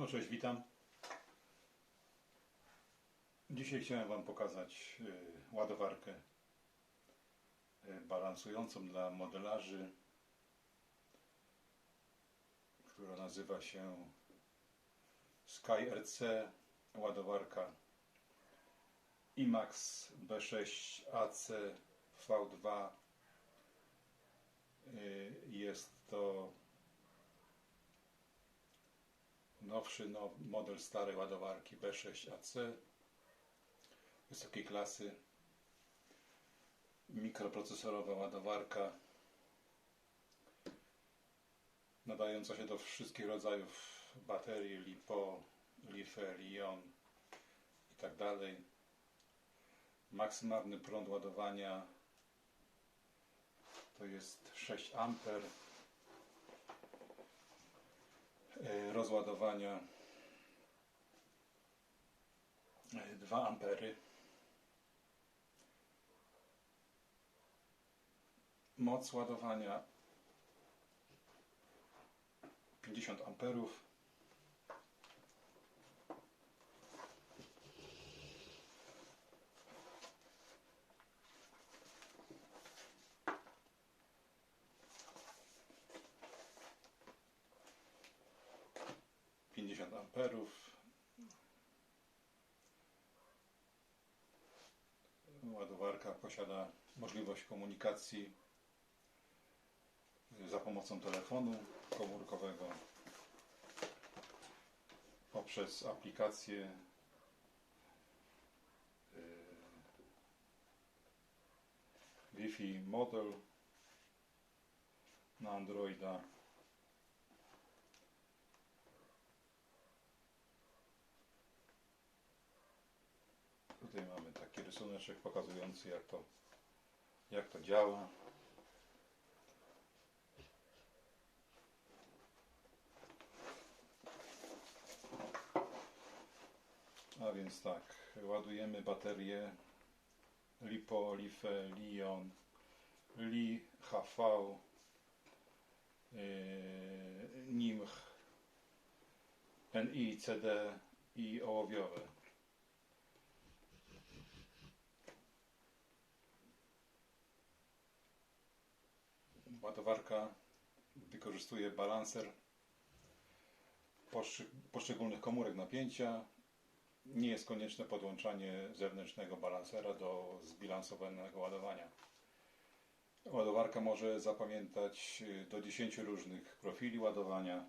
No cześć, witam. Dzisiaj chciałem Wam pokazać y, ładowarkę y, balansującą dla modelarzy, która nazywa się SkyRC ładowarka IMAX B6 AC V2 Y, Jest to nowszy now, model starej ładowarki B6AC wysokiej klasy mikroprocesorowa ładowarka nadająca się do wszystkich rodzajów baterii LiPo, LiFe, Li-ion i tak maksymalny prąd ładowania to jest 6 amper rozładowania e, 2 ampery. Moc ładowania 50 amperów pięćdziesiąt amperów ładowarka posiada możliwość komunikacji za pomocą telefonu komórkowego poprzez aplikację y, Wi-Fi Model na Androida Tutaj mamy taki rysuneczek pokazujący jak to, jak to działa. A więc tak, ładujemy baterię LiPo, LiFe, Li-ion, Li, HV, yy, NIMH, NI, CD i ołowiowe. Ładowarka wykorzystuje poszczy- poszczególnych komórek napięcia. Nie jest konieczne podłączanie zewnętrznego balansera do zbilansowanego ładowania. Ładowarka może zapamiętać y, do 10 różnych profili ładowania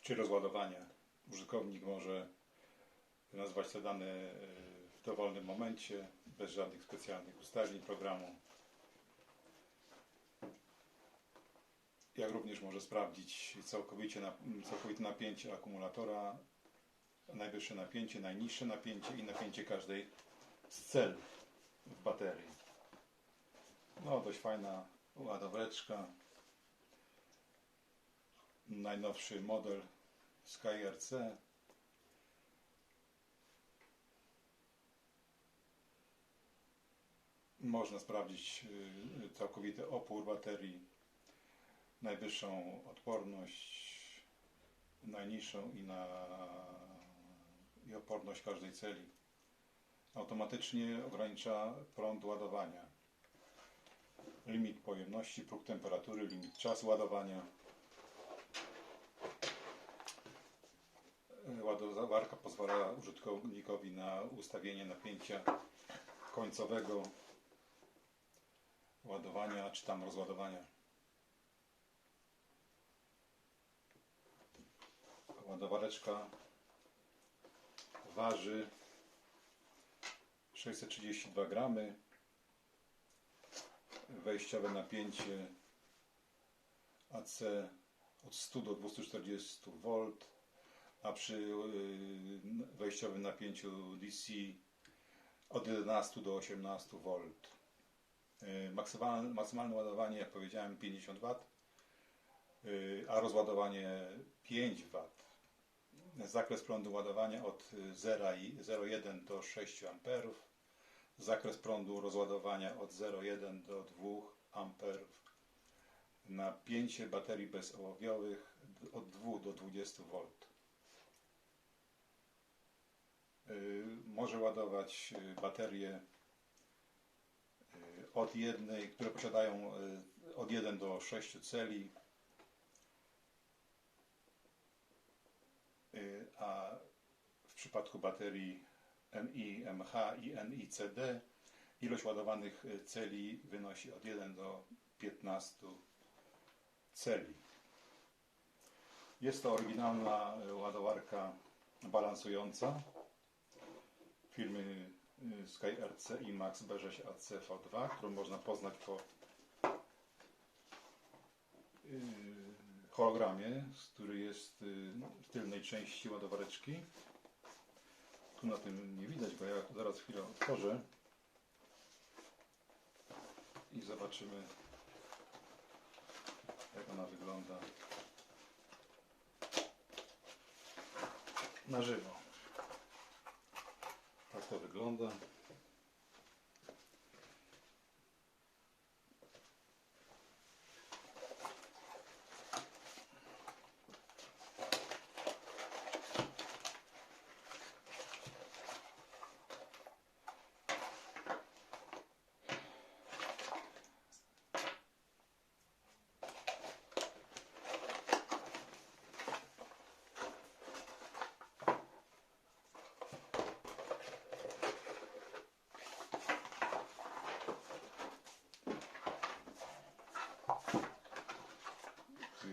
czy rozładowania. Użytkownik może nazwać te dane y, w dowolnym momencie, bez żadnych specjalnych ustawień programu. Jak również może sprawdzić całkowicie całkowite napięcie akumulatora, najwyższe napięcie, najniższe napięcie i napięcie każdej z cel w baterii. No, dość fajna ładowareczka. Najnowszy model SkyRC. Można sprawdzić y, całkowity opór baterii, najwyższą odporność, najniższą i, na, i każdej celi. Automatycznie ogranicza prąd ładowania. Limit pojemności, próg temperatury, limit czasu ładowania. Ładowarka pozwala użytkownikowi na ustawienie napięcia końcowego ładowania czy tam rozładowania. Ładowareczka waży 632 gramy. Wejściowe napięcie AC od 100 do 240 V, a przy y, wejściowym napięciu DC od 11 do 18 V. Y, Maksymalne, maksymalne ładowanie, jak powiedziałem, 50 W, y, a rozładowanie 5 W. Zakres prądu ładowania od 0,1 do 6 A. Zakres prądu rozładowania od 0,1 do 2 A. Napięcie baterii bezołowiowych od 2 do 20 V. Y, Może ładować baterie od jednej, które posiadają y, od 1 do 6 celi, Y, a w przypadku baterii MI, MH i NICD ilość ładowanych y, celi wynosi od 1 do 15 celi. Jest to oryginalna ładowarka balansująca firmy y, SkyRC IMAX B6AC V2, którą można poznać po y, hologramie, który jest y, w tylnej części ładowareczki. Tu na tym nie widać, bo ja zaraz chwilę otworzę i zobaczymy jak ona wygląda na żywo. Tak to wygląda.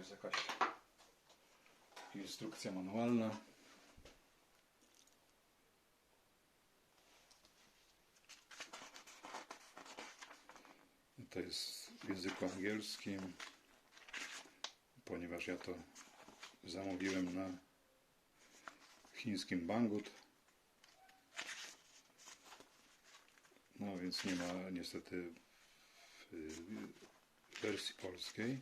Jest jakaś instrukcja manualna. To jest w języku angielskim, ponieważ ja to zamówiłem na chińskim Banggood. No więc nie ma niestety w wersji polskiej.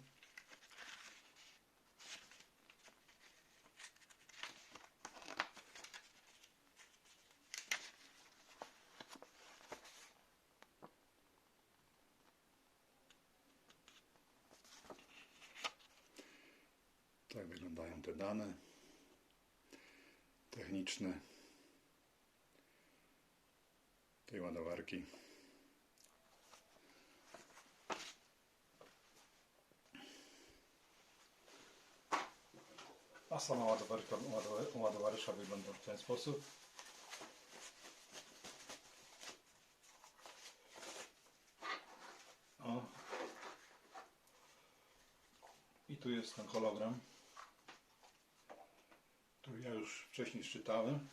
Tak wyglądają te dane techniczne ładowarki. A sama ładowarka, ładowa- ładowarka wygląda w ten sposób. O. I tu jest ten hologram, który ja już wcześniej szczytałem.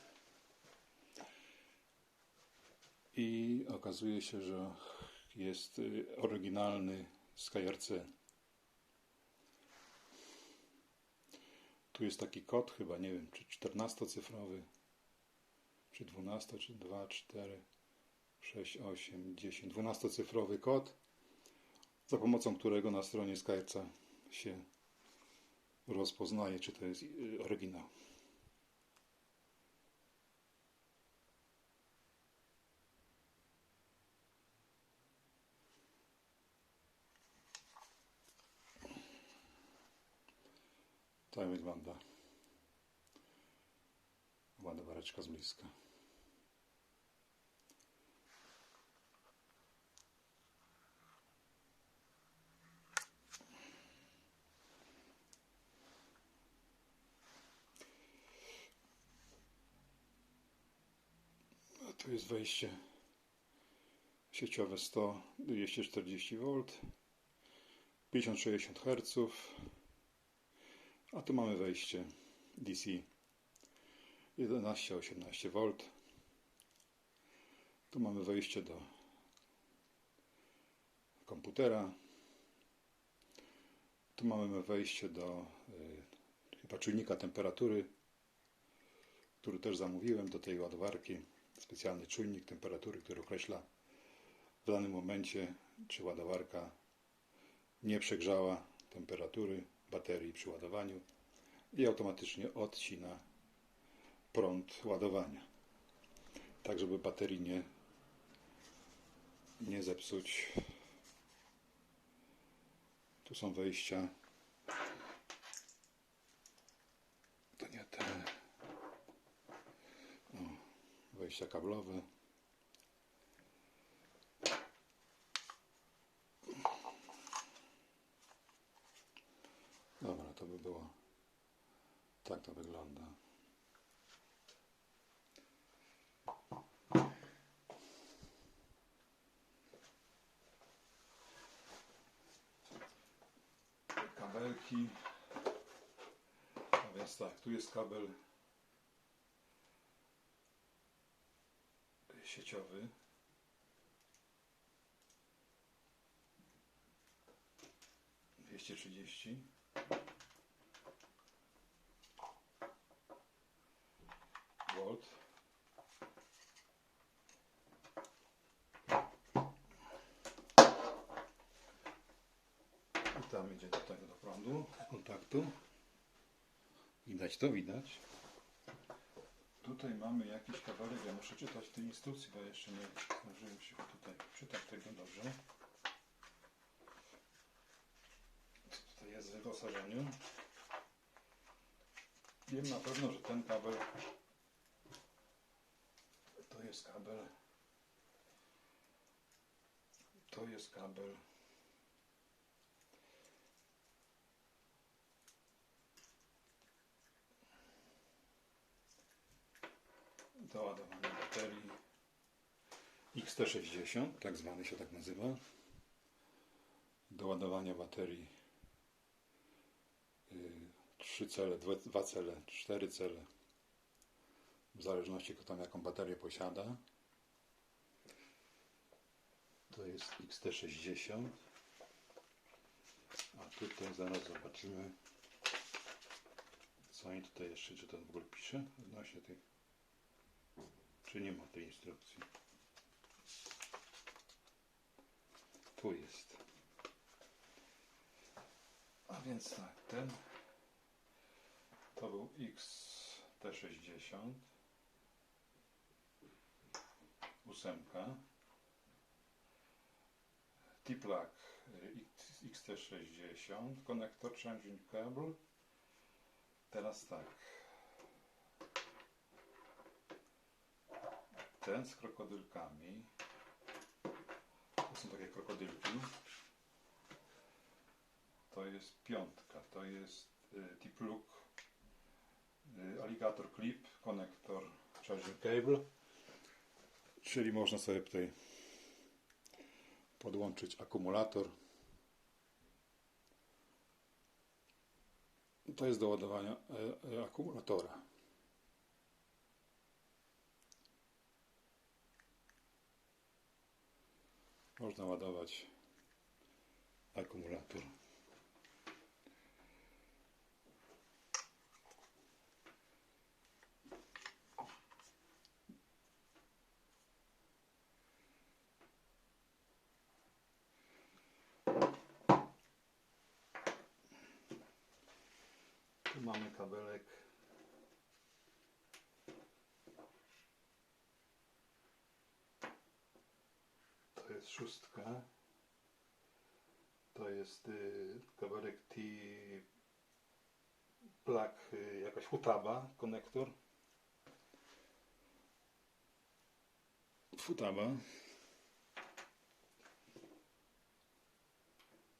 I okazuje się, że jest y, oryginalny SkyRC. Tu jest taki kod, chyba nie wiem, czy 14-cyfrowy, czy 12, czy 2, 4, 6, 8, 10, 12-cyfrowy kod, za pomocą którego na stronie SkyRC się rozpoznaje, czy to jest y, oryginał. Tak wygląda ładowareczka z bliska. A tu jest wejście sieciowe 100 240 V 50-60 Hz a tu mamy wejście DC 11-18 V. Tu mamy wejście do komputera. Tu mamy wejście do y, chyba czujnika temperatury, który też zamówiłem do tej ładowarki. Specjalny czujnik temperatury, który określa w danym momencie, czy ładowarka nie przegrzała temperatury baterii przy ładowaniu i automatycznie odcina prąd ładowania. Tak, żeby baterii nie, nie zepsuć. Tu są wejścia. To nie te. O, wejścia kablowe. Było. Tak to wygląda. Kabelki. A więc tak, tu jest kabel sieciowy. Dwieście trzydzieści. Volt. I tam idzie do tego do prądu, kontaktu. Widać to, widać. Tutaj mamy jakiś kawałek, ja muszę czytać tej instrukcji, bo jeszcze nie zdążyłem się tutaj czytać tego dobrze. Tutaj jest w wyposażeniu? Wiem na pewno, że ten kabel to jest kabel to jest kabel do ładowania baterii XT60, tak zwany się tak nazywa. Do ładowania baterii 3 cele, 2 cele, 4 cele, w zależności kto tam jaką baterię posiada. To jest XT60. A tutaj zaraz zobaczymy, co oni tutaj jeszcze, czy to w ogóle pisze odnośnie tych czy nie ma tej instrukcji? Tu jest. A więc tak, ten to był XT60 ósemka. T-plug XT60 konektor changing cable. Teraz tak ten z krokodylkami. To są takie krokodylki. To jest piątka. To jest y, T-plug y, alligator clip, konektor charging cable. Czyli można sobie tutaj podłączyć akumulator. To jest do ładowania y, akumulatora. Można ładować akumulator. Tu mamy kabelek to jest szóstka. To jest y, kawałek T plug, y, jakaś futaba, konektor. Futaba.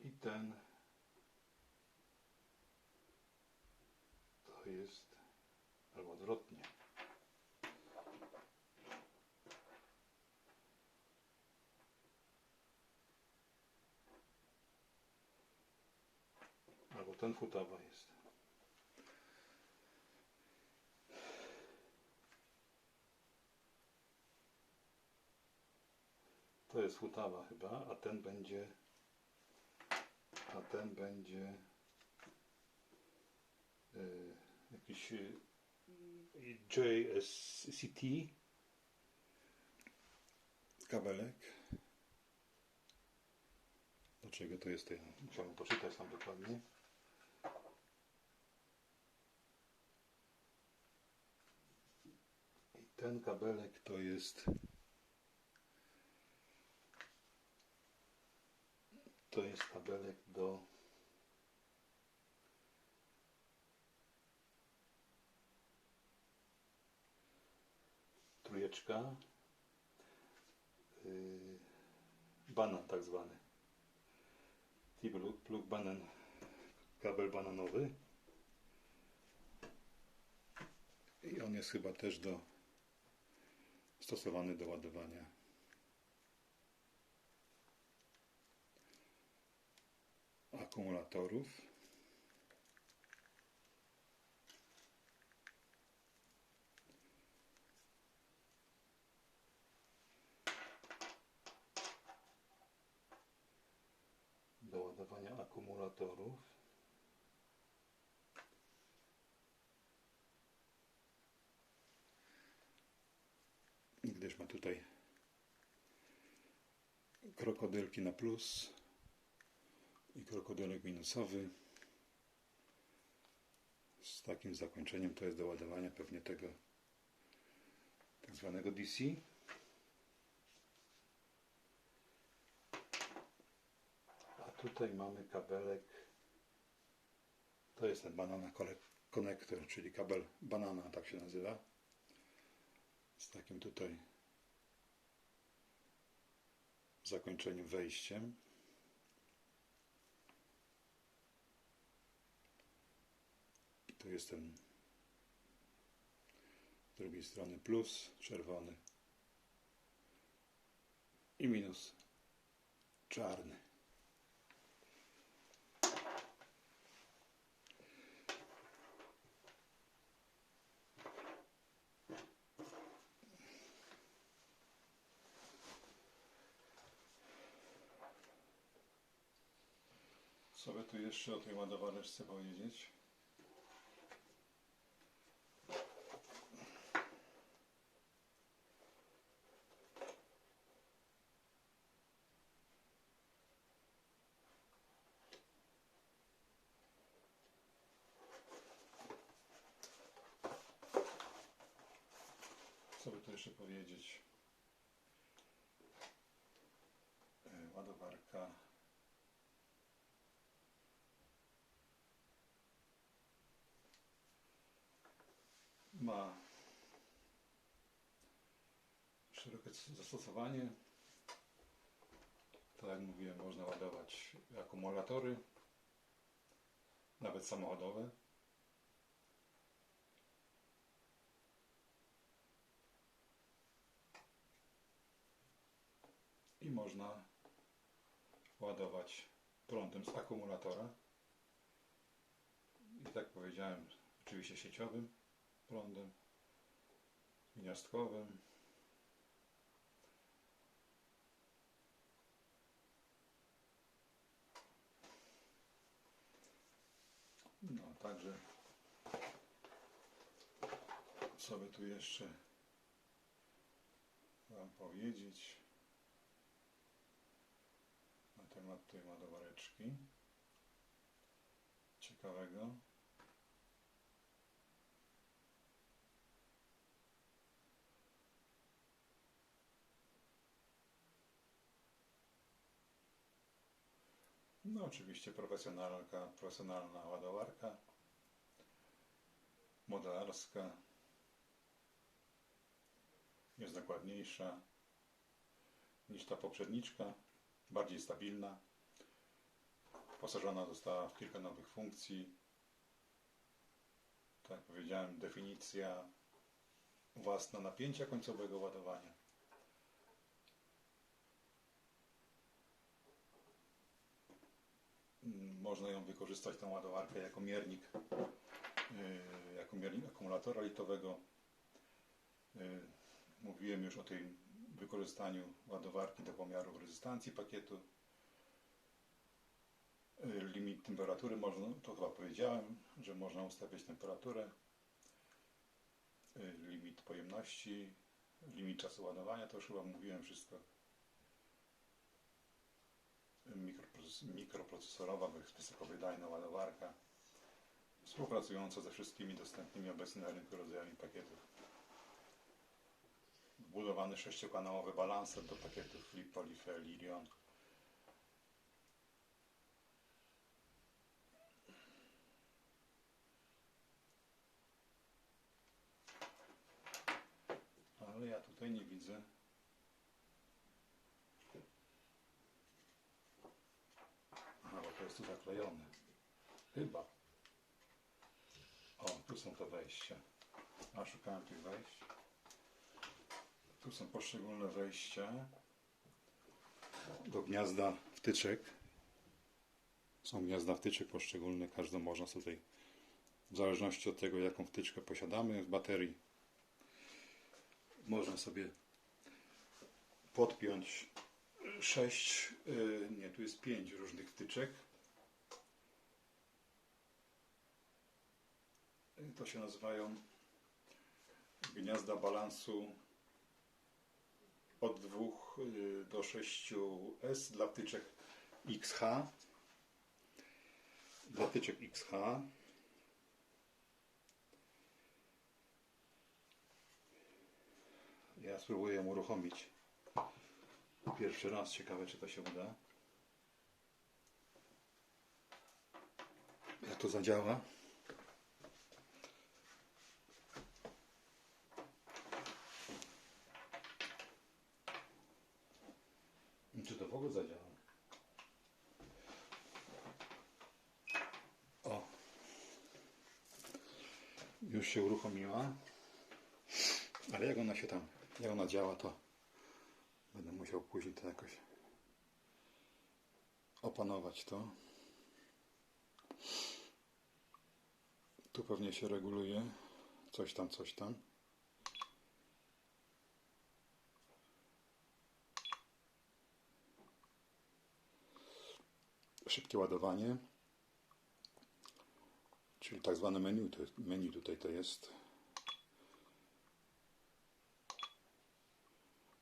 I ten to jest Futawa jest. To jest futawa chyba, a ten będzie a ten będzie y, jakiś y, JSCT kabelek. Dlaczego to jest? Musiałem poczytać tam dokładnie. Ten kabelek to jest to jest kabelek do ładowareczka. Yy, banan tak zwany. Plug banan, kabel bananowy. I on jest chyba też do stosowany do ładowania akumulatorów. Do ładowania akumulatorów. Ma tutaj krokodylki na plus i krokodylek minusowy. Z takim zakończeniem to jest do ładowania pewnie tego tak zwanego DC a tutaj mamy kabelek. To jest ten banana konektor czyli kabel banana tak się nazywa. Z takim tutaj zakończeniem wejściem. Tu jest ten z drugiej strony plus czerwony. I minus czarny. Co by tu jeszcze o tej ładowareczce powiedzieć? Co by tu jeszcze powiedzieć? E, Ładowarka. Ma szerokie zastosowanie. Tak jak mówiłem, można ładować akumulatory, nawet samochodowe. i można ładować prądem z akumulatora. I tak powiedziałem, oczywiście sieciowym prądem, gniazdkowym. No, także co by tu jeszcze Wam powiedzieć? na temat tej ładowareczki. Ciekawego. No oczywiście profesjonalka, profesjonalna ładowarka, modelarska, jest dokładniejsza niż ta poprzedniczka bardziej stabilna. Posażona została w kilka nowych funkcji. Tak jak powiedziałem, definicja własna napięcia końcowego ładowania. Można ją wykorzystać, tą ładowarkę, jako miernik, yy, jako miernik akumulatora litowego. Yy, mówiłem już o tej wykorzystaniu ładowarki do pomiaru rezystancji pakietu. Y, limit temperatury można, to chyba powiedziałem, że można ustawiać temperaturę. Y, limit pojemności, limit czasu ładowania, to już chyba mówiłem wszystko. Mikroprocesorowa, wysokowydajna ładowarka, współpracująca ze wszystkimi dostępnymi obecnie na rynku rodzajami pakietów wbudowany sześciokanałowy balanser do pakietów Flip, Polyfe, Lirion. Ale ja tutaj nie widzę. Zaklejone. Chyba. O, tu są te wejścia. A szukałem tych wejść. Tu są poszczególne wejścia do gniazda wtyczek. Są gniazda wtyczek poszczególne, każdą można tutaj, w zależności od tego jaką wtyczkę posiadamy w baterii, można sobie podpiąć sześć, y, nie, tu jest pięć różnych wtyczek. To się nazywają gniazda balansu od 2 do 6S dla wtyczek XH. Dla wtyczek XH. Ja spróbuję uruchomić. Pierwszy raz, ciekawe czy to się uda. Jak to zadziała? Zadziała? O. Już się uruchomiła. Ale jak ona się tam, jak ona działa, to będę musiał później to jakoś opanować to. Tu pewnie się reguluje coś tam, coś tam. Szybkie ładowanie, czyli tak zwane menu, menu tutaj to jest,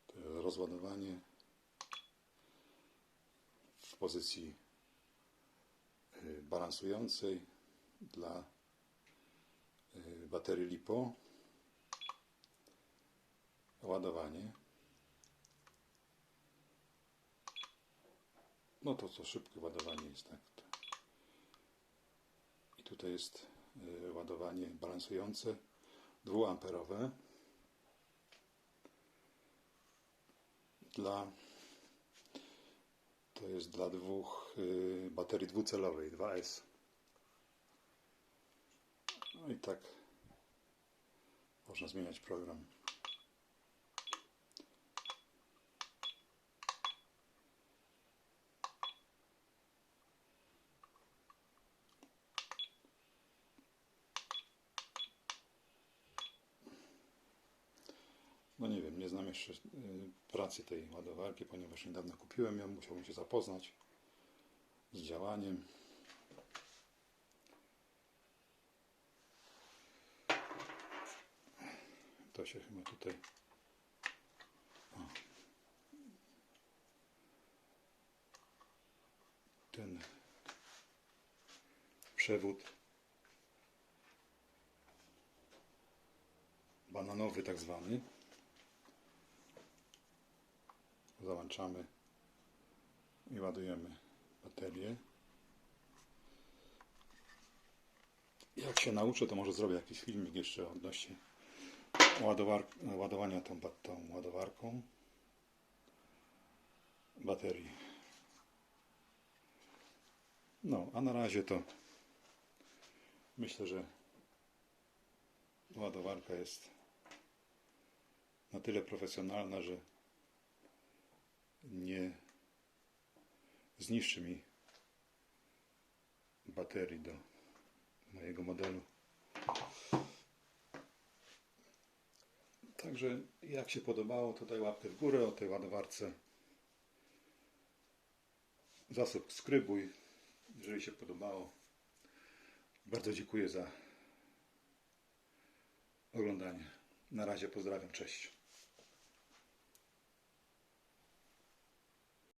to jest rozładowanie w pozycji y, balansującej dla y, baterii LiPo, ładowanie. No to co szybkie ładowanie jest tak. I tutaj jest y, ładowanie balansujące, dwuamperowe. Dla to jest dla dwóch y, baterii dwucelowej 2S. No i tak można zmieniać program. No nie wiem, nie znam jeszcze y, pracy tej ładowarki, ponieważ niedawno kupiłem ją, musiałbym się zapoznać z działaniem. To się chyba tutaj. O. Ten przewód bananowy tak zwany załączamy i ładujemy baterię. Jak się nauczę, to może zrobię jakiś filmik jeszcze odnośnie ładowar ładowania tą, tą ładowarką baterii. No, a na razie to myślę, że ładowarka jest na tyle profesjonalna, że nie zniszczy mi baterii do mojego modelu. Także jak się podobało, to daj łapkę w górę o tej ładowarce. Zasubskrybuj, jeżeli się podobało. Bardzo dziękuję za oglądanie. Na razie pozdrawiam, cześć.